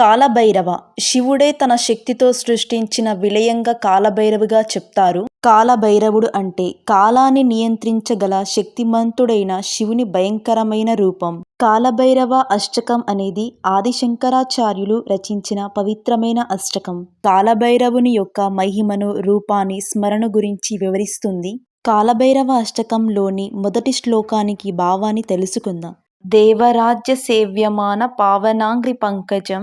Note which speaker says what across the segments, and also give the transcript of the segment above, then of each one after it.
Speaker 1: కాలభైరవ. శివుడే తన శక్తితో సృష్టించిన విలయంగా కాలభైరవిగా చెప్తారు. కాలభైరవుడు అంటే కాలాన్ని నియంత్రించగల శక్తిమంతుడైన శివుని భయంకరమైన రూపం. కాలభైరవ అష్టకం అనేది ఆదిశంకరాచార్యులు రచించిన పవిత్రమైన అష్టకం. కాలభైరవుని యొక్క మహిమను రూపాన్ని స్మరణ గురించి వివరిస్తుంది. కాలభైరవ అష్టకంలోని మొదటి శ్లోకానికి భావాన్ని తెలుసుకుందాం. దేవరాజ్య సేవ్యమాన పావనాంగ్రి పంకజం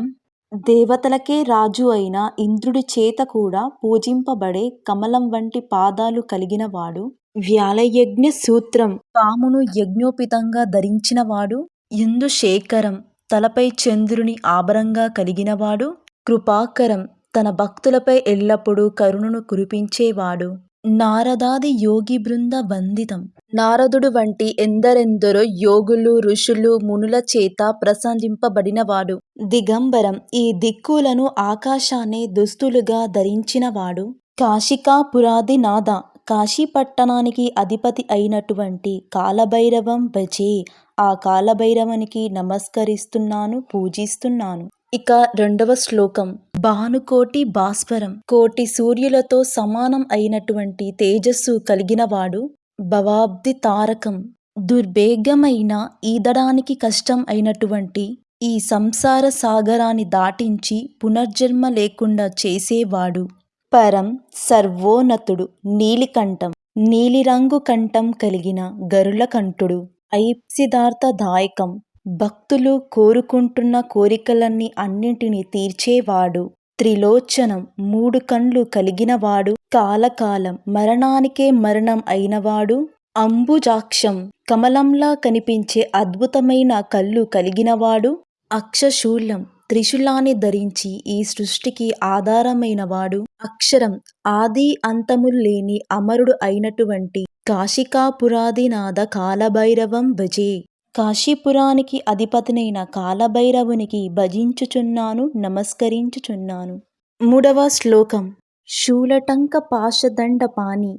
Speaker 1: దేవతలకే రాజు అయిన ఇంద్రుడి చేత కూడా పూజింపబడే కమలం వంటి పాదాలు కలిగినవాడు వ్యాలయజ్ఞ సూత్రం పామును యజ్ఞోపితంగా ధరించినవాడు ఇందుశేఖరం తలపై చంద్రుని ఆభరంగా కలిగినవాడు కృపాకరం తన భక్తులపై ఎల్లప్పుడూ కరుణను కురిపించేవాడు. నారదాది యోగి బృంద వందితం. నారదుడు వంటి ఎందరెందరో యోగులు ఋషులు మునుల చేత ప్రసంధింపబడినవాడు దిగంబరం ఈ దిక్కులను ఆకాశాన్ని దుస్తులుగా ధరించినవాడు. కాశికాపురాది నాథ కాశీ పట్టణానికి అధిపతి అయినటువంటి కాలభైరవం భజే ఆ కాలభైరవనికి నమస్కరిస్తున్నాను పూజిస్తున్నాను. ఇక రెండవ శ్లోకం. భానుకోటి భాస్వరం. కోటి సూర్యులతో సమానం అయినటువంటి తేజస్సు కలిగినవాడు భవాబ్ది తారకం. దుర్భేగమైన ఈదడానికి కష్టం అయినటువంటి ఈ సంసార సాగరాన్ని దాటించి పునర్జన్మ లేకుండా చేసేవాడు. పరం సర్వోన్నతుడు నీలికంఠం. నీలిరంగు కంఠం కలిగిన గరుల కంఠుడు. ఐప్సిదార్థదాయకం భక్తులు కోరుకుంటున్న కోరికలన్నీ అన్నింటినీ తీర్చేవాడు. త్రిలోచనం మూడు కండ్లు కలిగినవాడు. కాలకాలం మరణానికే మరణం అయినవాడు. అంబుజాక్షం కమలంలా కనిపించే అద్భుతమైన కళ్ళు కలిగినవాడు. అక్షశూలం త్రిశూలాన్ని ధరించి ఈ సృష్టికి ఆధారమైనవాడు. అక్షరం ఆది అంతములు లేని అమరుడు అయినటువంటి కాశికాపురాదినాథ కాలభైరవం భజే. కాశీపురానికి అధిపతినైన కాలభైరవునికి భజించుచున్నాను నమస్కరించుచున్నాను. మూడవ శ్లోకం. శూలటంక పాశదండ పాని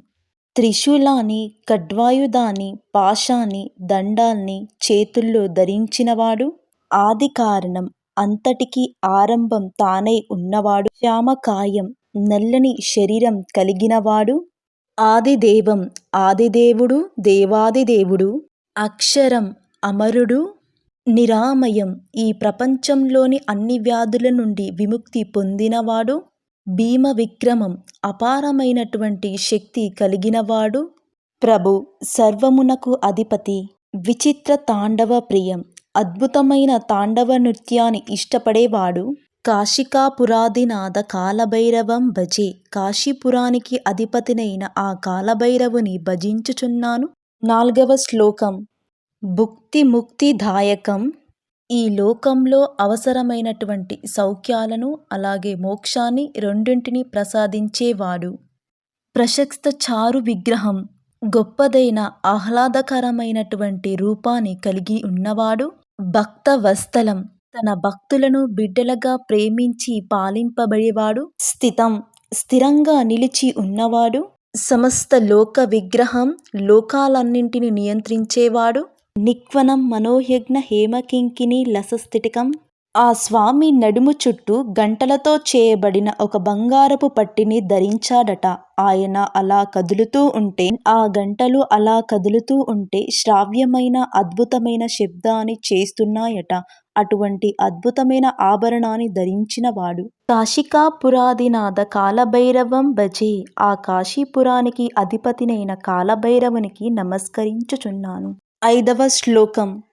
Speaker 1: త్రిశూలాన్ని ఖడ్వాయుధాన్ని పాశాన్ని దండాల్ని చేతుల్లో ధరించినవాడు ఆది కారణం అంతటికి ఆరంభం తానై ఉన్నవాడు శ్యామకాయం నల్లని శరీరం కలిగినవాడు ఆదిదేవం ఆదిదేవుడు దేవాదిదేవుడు అక్షరం అమరుడు నిరామయం ఈ ప్రపంచంలోని అన్ని వ్యాధుల నుండి విముక్తి పొందినవాడు భీమ విక్రమం అపారమైనటువంటి శక్తి కలిగినవాడు. ప్రభు సర్వమునకు అధిపతి విచిత్ర తాండవ ప్రియం అద్భుతమైన తాండవ నృత్యాన్ని ఇష్టపడేవాడు. కాశికాపురాదినాథ కాలభైరవం భజే కాశీపురానికి అధిపతినైన ఆ కాలభైరవుని భజించుచున్నాను. నాల్గవ శ్లోకం భుక్తి ముక్తిదాయకం ఈ లోకంలో అవసరమైనటువంటి సౌఖ్యాలను అలాగే మోక్షాన్ని రెండింటిని ప్రసాదించేవాడు. ప్రశస్త చారు విగ్రహం గొప్పదైన ఆహ్లాదకరమైనటువంటి రూపాన్ని కలిగి ఉన్నవాడు భక్త వస్తలం తన భక్తులను బిడ్డలుగా ప్రేమించి పాలింపబడేవాడు స్థితం. స్థిరంగా నిలిచి ఉన్నవాడు సమస్త లోక విగ్రహం లోకాలన్నింటిని నియంత్రించేవాడు నిక్వనం మనోయజ్ఞ హేమకింకిని లసస్థిటికం ఆ స్వామి నడుము చుట్టూ గంటలతో చేయబడిన ఒక బంగారపు పట్టిని ధరించాడట. ఆయన అలా కదులుతూ ఉంటే ఆ గంటలు అలా కదులుతూ ఉంటే శ్రావ్యమైన అద్భుతమైన శబ్దాన్ని చేస్తున్నాయట. అటువంటి అద్భుతమైన ఆభరణాన్ని ధరించినవాడు. కాశికాపురాదినాథ కాలభైరవం భజే. ఆ కాశీపురానికి అధిపతినైన కాలభైరవునికి నమస్కరించుచున్నాను. ఐదవ శ్లోకం.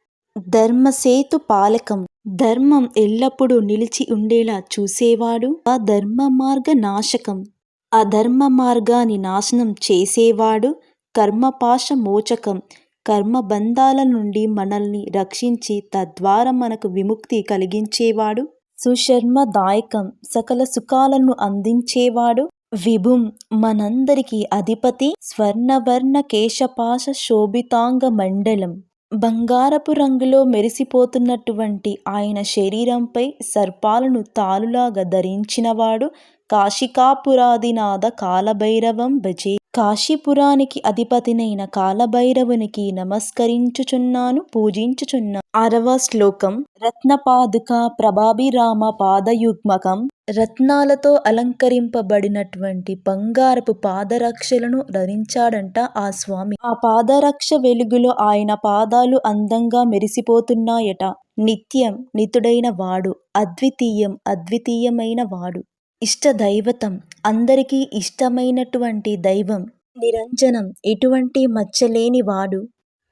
Speaker 1: ధర్మసేతు పాలకం. ధర్మం ఎల్లప్పుడూ నిలిచి ఉండేలా చూసేవాడు. ఆ ధర్మ మార్గ నాశకం. అధర్మ మార్గాన్ని నాశనం చేసేవాడు. కర్మపాశ మోచకం. కర్మబంధాల నుండి మనల్ని రక్షించి తద్వారా మనకు విముక్తి కలిగించేవాడు. సుశర్మదాయకం సకల సుఖాలను అందించేవాడు. విభుం మనందరికీ అధిపతి స్వర్ణవర్ణ కేశపాశ శోభితాంగ మండలం. బంగారపు రంగులో మెరిసిపోతున్నటువంటి ఆయన శరీరంపై సర్పాలను తాలులాగా ధరించినవాడు కాశికాపురాదినాథ కాలభైరవం భజే కాశీపురానికి అధిపతినైన కాలభైరవునికి నమస్కరించుచున్నాను పూజించుచున్నా ఆరవ శ్లోకం. రత్నపాదుక ప్రభాభిరామ పాదయుగ్మకం. రత్నాలతో అలంకరింపబడినటువంటి బంగారపు పాదరక్షలను ధరించాడంట ఆ స్వామి. ఆ పాదరక్ష వెలుగులో ఆయన పాదాలు అందంగా మెరిసిపోతున్నాయట. నిత్యం నితుడైన వాడు అద్వితీయం అద్వితీయమైన వాడు. ఇష్ట దైవతం అందరికీ ఇష్టమైనటువంటి దైవం నిరంజనం ఎటువంటి మచ్చలేని వాడు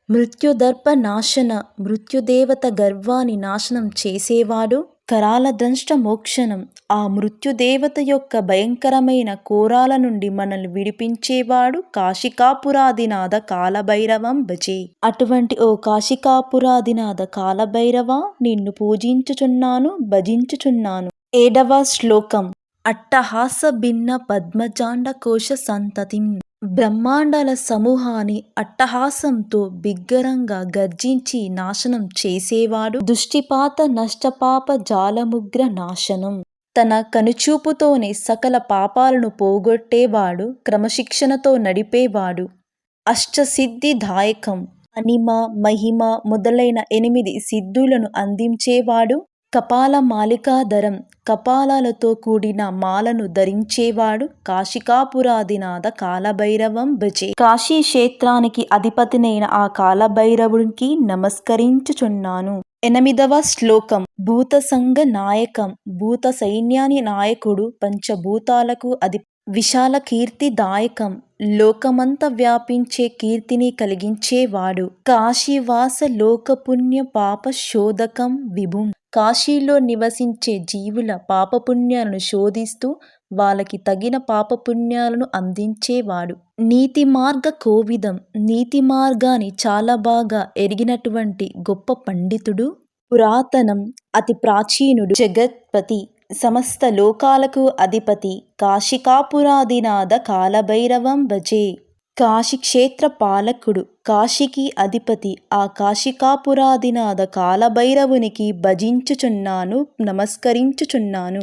Speaker 1: మృత్యుదర్ప నాశన మృత్యుదేవత గర్వాన్ని నాశనం చేసేవాడు. కరాల దంష్ట మోక్షణం ఆ మృత్యుదేవత యొక్క భయంకరమైన కోరాల నుండి మనల్ని విడిపించేవాడు కాశికాపురాదినాథ కాలభైరవం భజే అటువంటి ఓ కాశికాపురాదినాథ కాలభైరవ నిన్ను పూజించుచున్నాను భజించుచున్నాను. ఏడవ శ్లోకం. అట్టహాస భిన్న పద్మజాండ కోశ సంతతిం బ్రహ్మాండాల సమూహాన్ని అట్టహాసంతో బిగ్గరంగా గర్జించి నాశనం చేసేవాడు దుష్టిపాత నష్టపాప జాలముగ్ర నాశనం. తన కనుచూపుతోనే సకల పాపాలను పోగొట్టేవాడు క్రమశిక్షణతో నడిపేవాడు. అష్టసిద్ధిదాయకం అనిమ మహిమ మొదలైన ఎనిమిది సిద్ధులను అందించేవాడు. కపాల మాలికాధరం కపాలాలతో కూడిన మాలను ధరించేవాడు కాశికాపురాదినాథ కాలభైరవం భజే. కాశీ క్షేత్రానికి అధిపతినైన ఆ కాలభైరవునికి నమస్కరించుచున్నాను. ఎనిమిదవ శ్లోకం. భూత సంఘ నాయకం. భూత సైన్యాని నాయకుడు. పంచభూతాలకు అధి విశాల కీర్తిదాయకం లోకమంత వ్యాపించే కీర్తిని కలిగించేవాడు. కాశీవాస లోకపుణ్య పాప శోధకం విభుం. కాశీలో నివసించే జీవుల పాపపుణ్యాలను శోధిస్తూ వాళ్ళకి తగిన పాపపుణ్యాలను అందించేవాడు. నీతి మార్గ కోవిదం నీతి మార్గాన్ని చాలా బాగా ఎరిగినటువంటి గొప్ప పండితుడు పురాతనం అతి ప్రాచీనుడు జగత్పతి. సమస్త లోకాలకు అధిపతి. కాశికాపురాదినాథ కాలభైరవం భజే. కాశీక్షేత్ర పాలకుడు కాశీకి అధిపతి. ఆ కాశికాపురాదినాథ కాలభైరవునికి భజించుచున్నాను నమస్కరించుచున్నాను.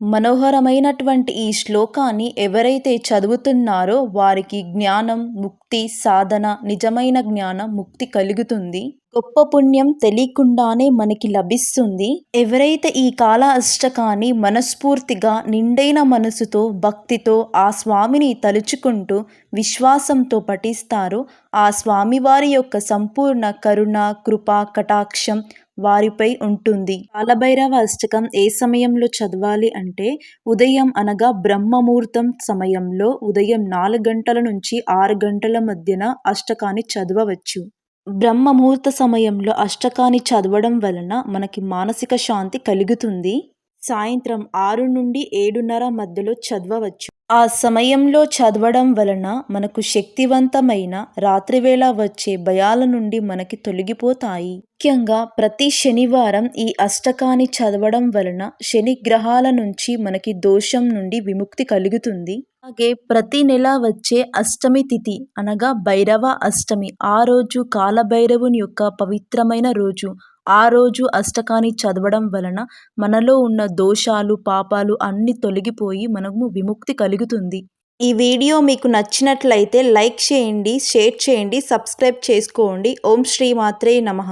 Speaker 1: మనోహరమైనటువంటి ఈ శ్లోకాన్ని ఎవరైతే చదువుతున్నారో వారికి జ్ఞానం ముక్తి సాధన నిజమైన జ్ఞానం ముక్తి కలుగుతుంది. గొప్ప పుణ్యం తెలియకుండానే మనకి లభిస్తుంది. ఎవరైతే ఈ కాల అష్టకాన్ని మనస్ఫూర్తిగా నిండైన మనసుతో భక్తితో ఆ స్వామిని తలుచుకుంటూ విశ్వాసంతో పఠిస్తారో ఆ స్వామివారి యొక్క సంపూర్ణ కరుణ కృప కటాక్షం వారిపై ఉంటుంది. కాలభైరవ అష్టకం ఏ సమయంలో చదవాలి అంటే ఉదయం అనగా బ్రహ్మముహూర్తం సమయంలో ఉదయం నాలుగు గంటల నుంచి ఆరు గంటల మధ్యన అష్టకాన్ని చదవవచ్చు. బ్రహ్మముహూర్త సమయంలో అష్టకాన్ని చదవడం వలన మనకి మానసిక శాంతి కలుగుతుంది. సాయంత్రం ఆరు నుండి ఏడున్నర మధ్యలో చదవవచ్చు. ఆ సమయంలో చదవడం వలన మనకు శక్తివంతమైన రాత్రివేళ వచ్చే భయాల నుండి మనకి తొలగిపోతాయి. ముఖ్యంగా ప్రతి శనివారం ఈ అష్టకాన్ని చదవడం వలన శని గ్రహాల నుంచి మనకి దోషం నుండి విముక్తి కలుగుతుంది. అలాగే ప్రతి నెల వచ్చే అష్టమి తిథి అనగా భైరవ అష్టమి ఆ రోజు కాలభైరవుని యొక్క పవిత్రమైన రోజు ఆ రోజు అష్టకాన్ని చదవడం వలన మనలో ఉన్న దోషాలు పాపాలు అన్నీ తొలగిపోయి మనము విముక్తి కలుగుతుంది. ఈ వీడియో మీకు నచ్చినట్లయితే లైక్ చేయండి షేర్ చేయండి సబ్స్క్రైబ్ చేసుకోండి. ఓం శ్రీ మాత్రే నమః.